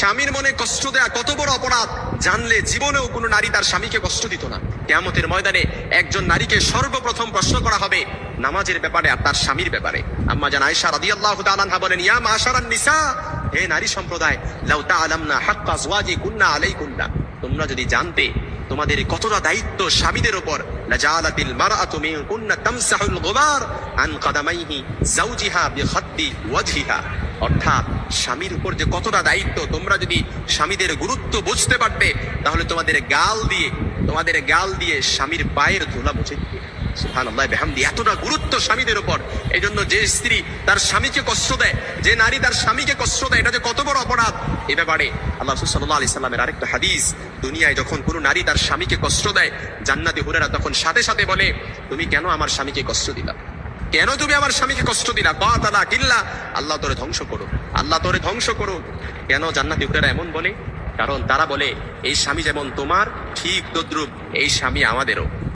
স্বামীর মনে কষ্ট দেয়া কত বড় অপরাধ? জানলে জীবনেও কোনো নারী তার স্বামীকে কষ্ট দিত না। কেয়ামতের ময়দানে একজন নারীকে সর্বপ্রথম প্রশ্ন করা হবে, নামাজের ব্যাপারে আর তার স্বামীর ব্যাপারে। আম্মা জান আয়েশা রাদিয়াল্লাহু তাআলা বলেন, ইয়া মাশারান নিসা, হে নারী সম্প্রদায়, লাউ তাআলামনা হাক্কা আজওয়াজি কুন্না আলাইকুন্না। তোমরা যদি জানতে তোমাদের কতটা দায়িত্ব স্বামীদের উপর লাজালাতিল মারআতু মিনকুন্না তামসাহুল গুবার আন কাদামাইহি যাওজিহা বিখাদ্দি ওয়াজহিহা। অর্থাৎ স্বামীর উপর যে কতটা দায়িত্ব, তোমরা যদি স্বামীদের গুরুত্ব বুঝতে পারবে তাহলে তোমাদের গাল দিয়ে, তোমাদের গাল দিয়ে স্বামীর পায়ের ধুলা মুছে দিবে। এতটা গুরুত্ব স্বামীদের উপর। এই জন্য যে স্ত্রী তার স্বামীকে কষ্ট দেয়, যে নারী তার স্বামীকে কষ্ট দেয়, এটা যে কত বড় অপরাধ! এ ব্যাপারে আল্লাহ সাল্লাহ আলি সাল্লামের আরেকটা হাদিস, দুনিয়ায় যখন কোনো নারী তার স্বামীকে কষ্ট দেয়, জান্নাতি হুরেরা তখন সাথে সাথে বলে, তুমি কেন আমার স্বামীকে কষ্ট দিলা? কেন তুমি আমার স্বামীকে কষ্ট দিলা? কাতালা কিল্লা। আল্লাহ তোরে ধ্বংস করো আল্লাহ তোরে ধ্বংস করো কেন জান্নাতি হুরেরা এমন বলে? কারণ তারা বলে, এই স্বামী যেমন তোমার, ঠিক তদ্রুপ এই স্বামী আমাদেরও।